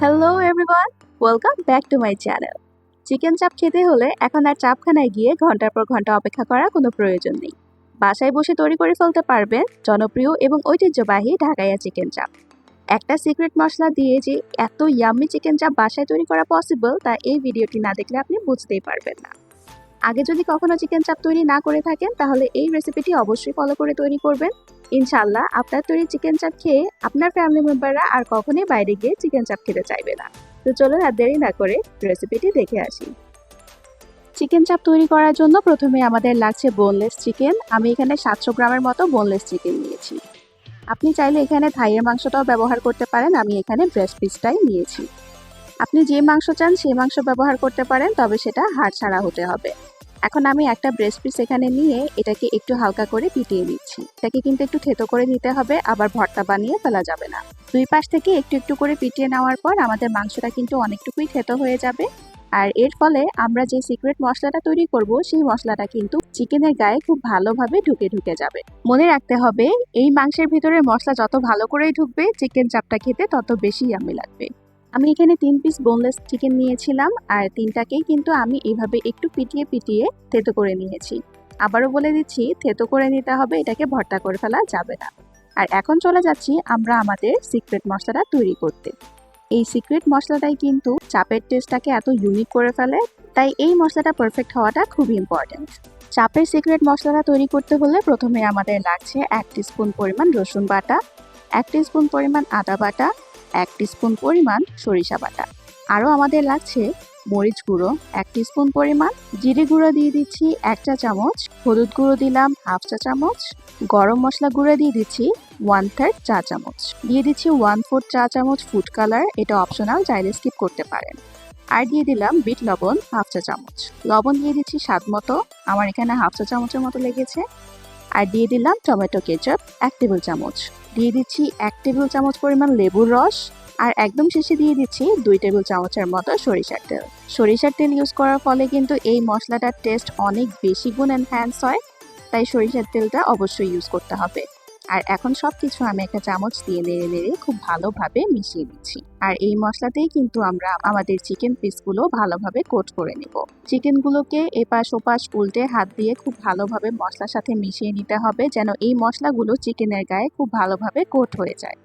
Hello everyone welcome back to my channel chicken chaap খেতে হলে এখন আর চাপখানায় গিয়ে ঘণ্টার পর ঘণ্টা অপেক্ষা করার কোনো প্রয়োজন নেই। বাসায় বসে তৈরি করে ফেলতে পারবেন জনপ্রিয় এবং ঐতিহ্যবাহী ঢাকাইয়া চিকেন চাপ একটা সিক্রেট মশলা দিয়ে যে এত ইয়াম্মি চিকেন চাপ বাসায় তৈরি করা পসিবল তা এই ভিডিওটি না দেখলে আপনি বুঝতেই পারবেন না। আগে যদি কখনো চিকেন চাপ তৈরি না করে থাকেন, তাহলে এই রেসিপিটি অবশ্যই ফলো করে তৈরি করবেন। ইনশাল্লাহ আপনার তৈরি চিকেন চাপ খেয়ে আপনার ফ্যামিলি মেম্বাররা আর কখনোই বাইরে গিয়ে চিকেন চাপ খেতে চাইবে না। তো চলুন আর দেরি না করে রেসিপিটি দেখে আসি। চিকেন চাপ তৈরি করার জন্য প্রথমে আমাদের লাগছে বোনলেস চিকেন আমি এখানে সাতশো গ্রামের মতো বোনলেস চিকেন নিয়েছি। আপনি চাইলে এখানে থাইয়ের মাংসটাও ব্যবহার করতে পারেন। আমি এখানে ব্রেস্ট পিসটাই নিয়েছি। আপনি যে মাংস চান সেই মাংস ব্যবহার করতে পারেন, তবে সেটা হাড় ছাড়া হতে হবে। এখন আমি একটা ব্রেস্ট পিস এখানে নিয়ে এটাকে একটু হালকা করে পিটিয়ে নিচ্ছি। এটাকে কিন্তু একটু থেতো করে নিতে হবে, আবার ভর্তা বানিয়ে ফেলা যাবে না। দুই পাশ থেকে একটু একটু করে পিটিয়ে নেওয়ার পর আমাদের মাংসটা কিন্তু অনেকটুকুই থেতো হয়ে যাবে। আর এর ফলে আমরা যে সিক্রেট মশলাটা তৈরি করব, সেই মশলাটা কিন্তু চিকেনের গায়ে খুব ভালোভাবে ঢুকে ঢুকে যাবে। মনে রাখতে হবে, এই মাংসের ভিতরে মশলা যত ভালো করেই ঢুকবে, চিকেন চাপটা খেতে তত বেশি আমি লাগবে। আমি এখানে তিন পিস বোনলেস চিকেন নিয়েছিলাম, আর তিনটাকেই কিন্তু আমি এইভাবে একটু পিটিয়ে পিটিয়ে থেতো করে নিয়েছি। আবারও বলে দিচ্ছি, থেতো করে নিতে হবে, এটাকে ভর্তা করে ফেলা যাবে না। আর এখন চলে যাচ্ছি আমরা আমাদের সিক্রেট মশলাটা তৈরি করতে। এই সিক্রেট মশলাটাই কিন্তু চাপের টেস্টটাকে এত ইউনিক করে ফেলে, তাই এই মশলাটা পারফেক্ট হওয়াটা খুব ইম্পর্ট্যান্ট চাপের সিক্রেট মশলাটা তৈরি করতে হলে প্রথমে আমাদের লাগছে এক স্পুন পরিমাণ রসুন বাটা, এক স্পুন পরিমাণ আদা বাটা এক স্পুন পরিমাণ সরিষা বাটা। আরও আমাদের লাগছে মরিচ গুঁড়ো, এক স্পুন পরিমাণ জিরে গুঁড়ো দিয়ে দিচ্ছি, এক চা চামচ হলুদ গুঁড়ো দিলাম, হাফ চা চামচ গরম মশলা গুঁড়ো দিয়ে দিচ্ছি ওয়ান থার্ড চা চামচ। দিয়ে দিচ্ছি ওয়ান ফোর্থ চা চামচ ফুড কালার এটা অপশনাল চাইলে স্কিপ করতে পারেন। আর দিয়ে দিলাম বিট লবণ, হাফ চা চামচ। লবণ দিয়ে দিচ্ছি স্বাদ মতো, আমার এখানে হাফ চা চামচের মতো লেগেছে। আর দিয়ে দিলাম টমেটো কেচাপ, এক টেবিল চামচ। দিয়ে দিচ্ছি এক টেবিল চামচ পরিমাণ লেবুর রস আর একদম শেষে দিয়ে দিচ্ছি দুই টেবিল চামচের মতো সরিষার তেল। সরিষার তেল ইউজ করার ফলে কিন্তু এই মশলাটার টেস্ট অনেক বেশি গুণ এনহ্যান্স হয়, তাই সরিষার তেলটা অবশ্যই ইউজ করতে হবে। আর এখন সব কিছু আমি একটা চামচ দিয়ে নেড়ে নেড়ে খুব ভালোভাবে মিশিয়ে দিচ্ছি আর এই মশলাতেই কিন্তু আমরা আমাদের চিকেন পিসগুলো ভালোভাবে কোট করে নেব। চিকেনগুলোকে এপাশ ওপাশ উল্টে হাত দিয়ে খুব ভালোভাবে মশলার সাথে মিশিয়ে নিতে হবে যেন এই মশলাগুলো চিকেনের গায়ে খুব ভালোভাবে কোট হয়ে যায়।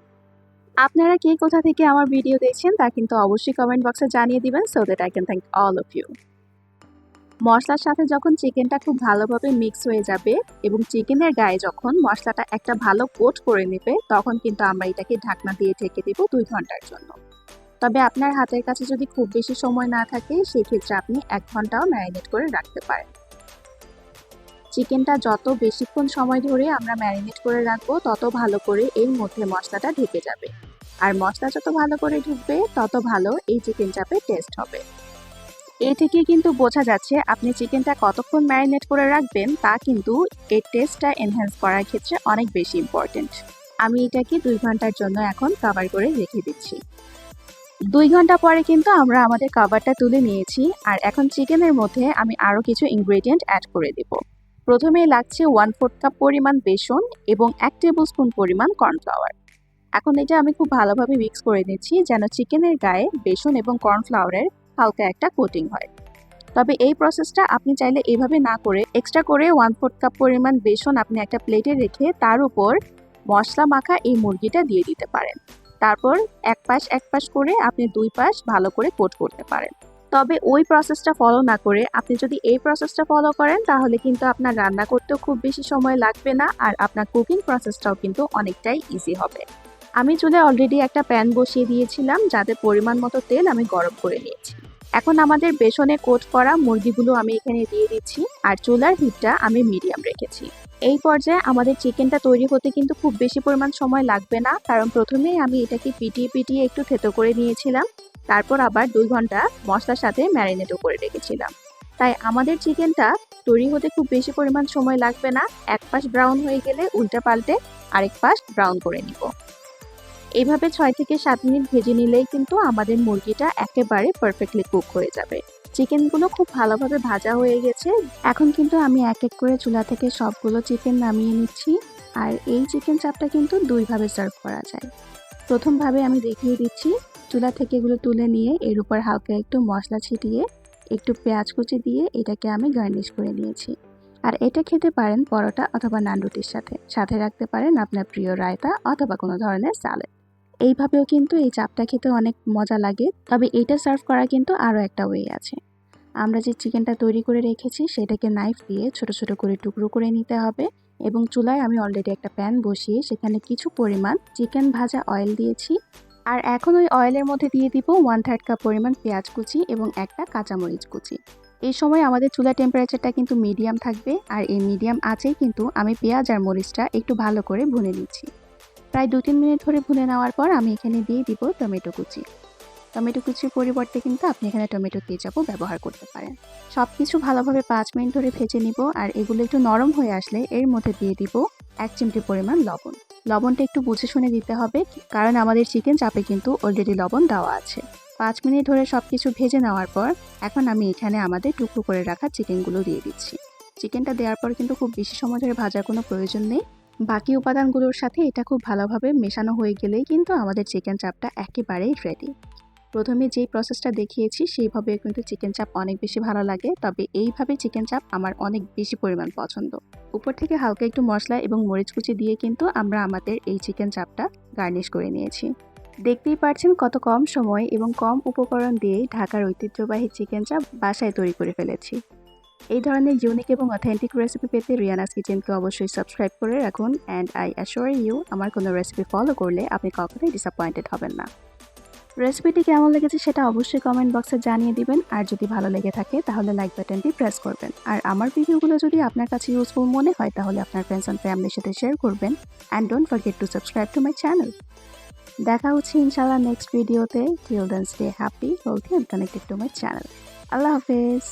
আপনারা কে কোথা থেকে আমার ভিডিও দেখছেন তা কিন্তু অবশ্যই কমেন্ট বক্সে জানিয়ে দিবেন so that I can thank all of you মশলার সাথে যখন চিকেনটা খুব ভালোভাবে মিক্স হয়ে যাবে এবং চিকেনের গায়ে যখন মশলাটা একটা ভালো কোট করে নেবে, তখন কিন্তু আমরা এটাকে ঢাকনা দিয়ে ঢেকে দেবো দুই ঘণ্টার জন্য। তবে আপনার হাতের কাছে যদি খুব বেশি সময় না থাকে, সেক্ষেত্রে আপনি এক ঘন্টাও ম্যারিনেট করে রাখতে পারেন। চিকেনটা যত বেশিক্ষণ সময় ধরে আমরা ম্যারিনেট করে রাখব, তত ভালো করে এর মধ্যে মশলাটা ঢেকে যাবে। আর মশলা যত ভালো করে ঢুকবে, তত ভালো এই চিকেন চাপের টেস্ট হবে। এ থেকে কিন্তু বোঝা যাচ্ছে আপনি চিকেনটা কতক্ষণ ম্যারিনেট করে রাখবেন, তা কিন্তু এর টেস্টটা এনহ্যান্স করার ক্ষেত্রে অনেক বেশি ইম্পর্টেন্ট আমি এটাকে দুই ঘণ্টার জন্য এখন কাভার করে রেখে দিচ্ছি। দুই ঘণ্টা পরে কিন্তু আমরা আমাদের কাভারটা তুলে নিয়েছি আর এখন চিকেনের মধ্যে আমি আরও কিছু ইনগ্রেডিয়েন্ট অ্যাড করে দেব। প্রথমেই লাগছে ওয়ান ফোর্থ কাপ পরিমাণ বেসন এবং এক টেবিল স্পুন পরিমাণ কর্নফ্লাওয়ার এখন এটা আমি খুব ভালোভাবে মিক্স করে নিচ্ছি যেন চিকেনের গায়ে বেসন এবং কর্নফ্লাওয়ারের হালকা একটা কোটিং হয়। তবে এই প্রসেসটা আপনি চাইলে এইভাবে না করে এক্সট্রা করে ওয়ান ফোর্থ কাপ পরিমাণ বেসন আপনি একটা প্লেটে রেখে তার উপর মশলা মাখা এই মুরগিটা দিয়ে দিতে পারেন। তারপর এক পাশ এক পাশ করে আপনি দুই পাশ ভালো করে কোট করতে পারেন। তবে ওই প্রসেসটা ফলো না করে আপনি যদি এই প্রসেসটা ফলো করেন, তাহলে কিন্তু আপনার রান্না করতেও খুব বেশি সময় লাগবে না আর আপনার কুকিং প্রসেসটাও কিন্তু অনেকটাই ইজি হবে। আমি চুলে অলরেডি একটা প্যান বসিয়ে দিয়েছিলাম, যাতে পরিমাণ মতো তেল আমি গরম করে নিয়েছি। এখন আমাদের বেসনে কোট করা মুরগিগুলো আমি এখানে দিয়ে দিচ্ছি, আর চুলার হিটটা আমি মিডিয়াম রেখেছি। এই পর্যায়ে আমাদের চিকেনটা তৈরি হতে কিন্তু খুব বেশি পরিমাণ সময় লাগবে না, কারণ প্রথমেই আমি এটাকে পিটিয়ে পিটিয়ে একটু থেতো করে নিয়েছিলাম, তারপর আবার দুই ঘণ্টা মশলার সাথে ম্যারিনেটও করে রেখেছিলাম। তাই আমাদের চিকেনটা তৈরি হতে খুব বেশি পরিমাণ সময় লাগবে না, এক পাশ ব্রাউন হয়ে গেলে উল্টা পাল্টে আরেক পাশ ব্রাউন করে নিব। এইভাবে ছয় থেকে সাত মিনিট ভেজে নিলেই কিন্তু আমাদের মুরগিটা একেবারে পারফেক্টলি কুক হয়ে যাবে। চিকেনগুলো খুব ভালোভাবে ভাজা হয়ে গেছে। এখন কিন্তু আমি এক এক করে চুলা থেকে সবগুলো চিকেন নামিয়ে নিচ্ছি। আর এই চিকেন চাপটা কিন্তু দুইভাবে সার্ভ করা যায়। প্রথমভাবে আমি দেখিয়ে দিচ্ছি, চুলা থেকে এগুলো তুলে নিয়ে এর উপর হালকা একটু মশলা ছিটিয়ে, একটু পেঁয়াজ কুচি দিয়ে এটাকে আমি গার্নিশ করে নিয়েছি। আর এটা খেতে পারেন পরোটা অথবা নান রুটির সাথে। সাথে রাখতে পারেন আপনার প্রিয় রায়তা অথবা কোনো ধরনের স্যালাড এইভাবেও কিন্তু এই চাপটা খেতে অনেক মজা লাগে। তবে এটা সার্ভ করা কিন্তু আরও একটা ওয়ে আছে। আমরা যে চিকেনটা তৈরি করে রেখেছি, সেটাকে নাইফ দিয়ে ছোট ছোট করে টুকরো করে নিতে হবে এবং চুলায় আমি অলরেডি একটা প্যান বসিয়ে সেখানে কিছু পরিমাণ চিকেন ভাজা অয়েল দিয়েছি। আর এখন ওই অয়েলের মধ্যে দিয়ে দিব ওয়ান থার্ড কাপ পরিমাণ পেঁয়াজ কুচি এবং একটা কাঁচামরিচ কুচি। এই সময় আমাদের চুলা টেম্পারেচারটা কিন্তু মিডিয়াম থাকবে। আর এই মিডিয়াম আছেই কিন্তু আমি পেঁয়াজ আর মরিচটা একটু ভালো করে ভুনে নিচ্ছি। প্রায় দু তিন মিনিট ধরে ভুনে নেওয়ার পর আমি এখানে দিয়ে দিব টমেটো কুচি। টমেটো কুচির পরিবর্তে কিন্তু আপনি এখানে টমেটো কেচাপও ব্যবহার করতে পারেন। সব কিছু ভালোভাবে পাঁচ মিনিট ধরে ভেজে নিব আর এগুলো একটু নরম হয়ে আসলে এর মধ্যে দিয়ে দিব এক চিমটি পরিমাণ লবণ। লবণটা একটু বুঝে শুনে দিতে হবে কারণ আমাদের চিকেন চাপে কিন্তু অলরেডি লবণ দেওয়া আছে। পাঁচ মিনিট ধরে সব কিছু ভেজে নেওয়ার পর এখন আমি এখানে আমাদের টুকরো করে রাখা চিকেনগুলো দিয়ে দিচ্ছি। চিকেনটা দেওয়ার পর কিন্তু খুব বেশি সময় ধরে ভাজার কোনো প্রয়োজন নেই। বাকি উপাদানগুলোর সাথে এটা খুব ভালোভাবে মেশানো হয়ে গেলেই কিন্তু আমাদের চিকেন চাপটা একেবারেই রেডি প্রথমে যেই প্রসেসটা দেখিয়েছি, সেইভাবে কিন্তু চিকেন চাপ অনেক বেশি ভালো লাগে, তবে এইভাবে চিকেন চাপ আমার অনেক বেশি পরিমাণ পছন্দ। উপর থেকে হালকা একটু মশলা এবং মরিচ কুচি দিয়ে কিন্তু আমরা আমাদের এই চিকেন চাপটা গার্নিশ করে নিয়েছি। দেখতেই পারছেন কত কম সময় এবং কম উপকরণ দিয়ে ঢাকার ঐতিহ্যবাহী চিকেন চাপ বাসায় তৈরি করে ফেলেছি। এই ধরনের ইউনিক এবং অথেন্টিক রেসিপি পেতে রিয়ানাস কিচেনকে অবশ্যই সাবস্ক্রাইব করে রাখুন অ্যান্ড আই অ্যাশোর ইউ আমার কোনো রেসিপি ফলো করলে আপনি কখনোই ডিসঅ্যাপয়েন্টেড হবেন না। রেসিপিটি কেমন লেগেছে সেটা অবশ্যই কমেন্ট বক্সে জানিয়ে দিবেন। আর যদি ভালো লেগে থাকে, তাহলে লাইক বাটনটি প্রেস করবেন। আর আমার ভিডিওগুলো যদি আপনার কাছে ইউজফুল মনে হয়, তাহলে আপনার ফ্রেন্ডস অ্যান্ড ফ্যামিলির সাথে শেয়ার করবেন। And don't forget to subscribe to my channel দেখা হচ্ছে ইনশাল্লাহ নেক্সট ভিডিওতে till then stay happy healthy and connected to my channel আল্লাহ হাফেজ।